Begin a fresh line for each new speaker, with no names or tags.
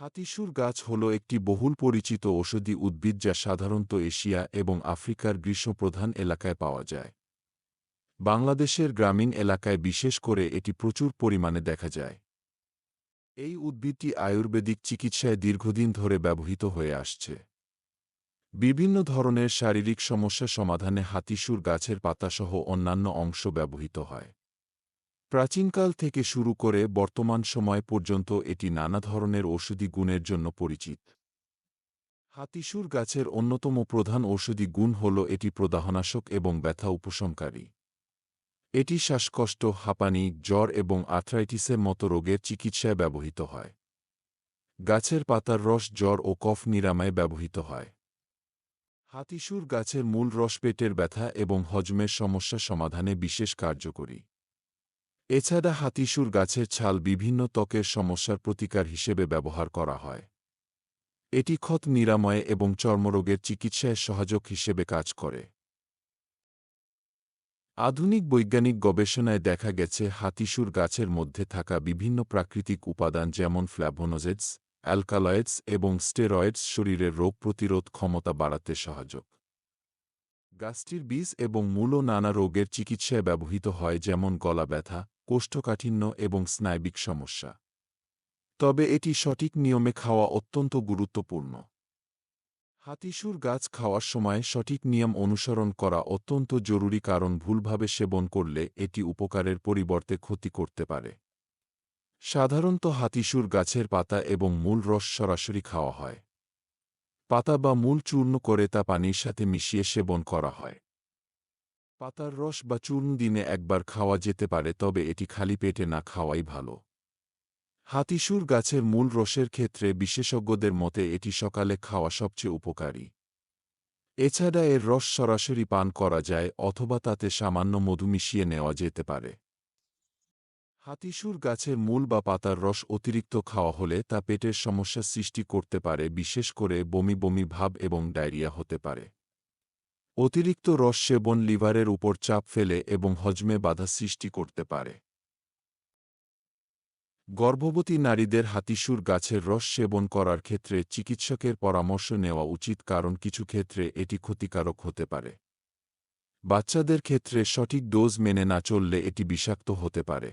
হাতিসুর গাছ হল একটি বহুল পরিচিত ঔষধি উদ্ভিদ যা সাধারণত এশিয়া এবং আফ্রিকার গ্রীষ্মপ্রধান এলাকায় পাওয়া যায়। বাংলাদেশের গ্রামীণ এলাকায় বিশেষ করে এটি প্রচুর পরিমাণে দেখা যায়। এই উদ্ভিদটি আয়ুর্বেদিক চিকিৎসায় দীর্ঘদিন ধরে ব্যবহৃত হয়ে আসছে। বিভিন্ন ধরনের শারীরিক সমস্যা সমাধানে হাতিসুর গাছের পাতাসহ অন্যান্য অংশ ব্যবহৃত হয়। প্রাচীনকাল থেকে শুরু করে বর্তমান সময় পর্যন্ত এটি নানা ধরনের ঔষধি গুণের জন্য পরিচিত। হাতিসুর গাছের অন্যতম প্রধান ঔষধি গুণ হল এটি প্রদাহনাশক এবং ব্যথা উপশমকারী। এটি শ্বাসকষ্ট, হাঁপানি, জ্বর এবং আর্থ্রাইটিসের মতো রোগের চিকিৎসায় ব্যবহৃত হয়। গাছের পাতার রস, জ্বর ও কফ নিরাময়ে ব্যবহৃত হয়। হাতিসুর গাছের মূল রস পেটের ব্যথা এবং হজমের সমস্যা সমাধানে বিশেষ কার্যকরী। এছাড়া হাতিসুর গাছের ছাল বিভিন্ন ত্বকের সমস্যার প্রতিকার হিসেবে ব্যবহার করা হয়। এটি ক্ষত নিরাময়ে এবং চর্মরোগের চিকিৎসায় সহায়ক হিসেবে কাজ করে। আধুনিক বৈজ্ঞানিক গবেষণায় দেখা গেছে, হাতিসুর গাছের মধ্যে থাকা বিভিন্ন প্রাকৃতিক উপাদান যেমন ফ্ল্যাভোনোজেডস, অ্যালকালয়েডস এবং স্টেরয়েডস শরীরের রোগ প্রতিরোধ ক্ষমতা বাড়াতে সহায়ক। গাছটির বীজ এবং মূলও নানা রোগের চিকিৎসায় ব্যবহৃত হয়, যেমন গলা ব্যথা কোষ্ঠকাঠিন্য এবং স্নায়বিক সমস্যা। তবে এটি সঠিক নিয়মে খাওয়া অত্যন্ত গুরুত্বপূর্ণ। হাতিসুর গাছ খাওয়ার সময় সঠিক নিয়ম অনুসরণ করা অত্যন্ত জরুরি কারণ ভুলভাবে সেবন করলে এটি উপকারের পরিবর্তে ক্ষতি করতে পারে। সাধারণত হাতিসুর গাছের পাতা এবং মূল রস সরাসরি খাওয়া হয়। পাতা বা মূল চূর্ণ করে তা পানির সাথে মিশিয়ে সেবন করা হয়। পাতার রস বা চূর্ণ দিনে একবার খাওয়া যেতে পারে, তবে এটি খালি পেটে না খাওয়াই ভালো। হাতিসুর গাছের মূল রসের ক্ষেত্রে বিশেষজ্ঞদের মতে এটি সকালে খাওয়া সবচেয়ে উপকারী। এছাড়া এর রস সরাসরি পান করা যায় অথবা তাতে সামান্য মধু মিশিয়ে নেওয়া যেতে পারে। হাতিসুর গাছের মূল বা পাতার রস অতিরিক্ত খাওয়া হলে তা পেটের সমস্যা সৃষ্টি করতে পারে, বিশেষ করে বমি বমি ভাব এবং ডায়রিয়া হতে পারে। অতিরিক্ত রস সেবন লিভারের উপর চাপ ফেলে এবং হজমে বাধা সৃষ্টি করতে পারে। গর্ভবতী নারীদের হাতিসুর গাছের রস সেবন করার ক্ষেত্রে চিকিৎসকের পরামর্শ নেওয়া উচিত, কারণ কিছু ক্ষেত্রে এটি ক্ষতিকারক হতে পারে। বাচ্চাদের ক্ষেত্রে সঠিক ডোজ মেনে না চললে এটি বিষাক্ত হতে পারে।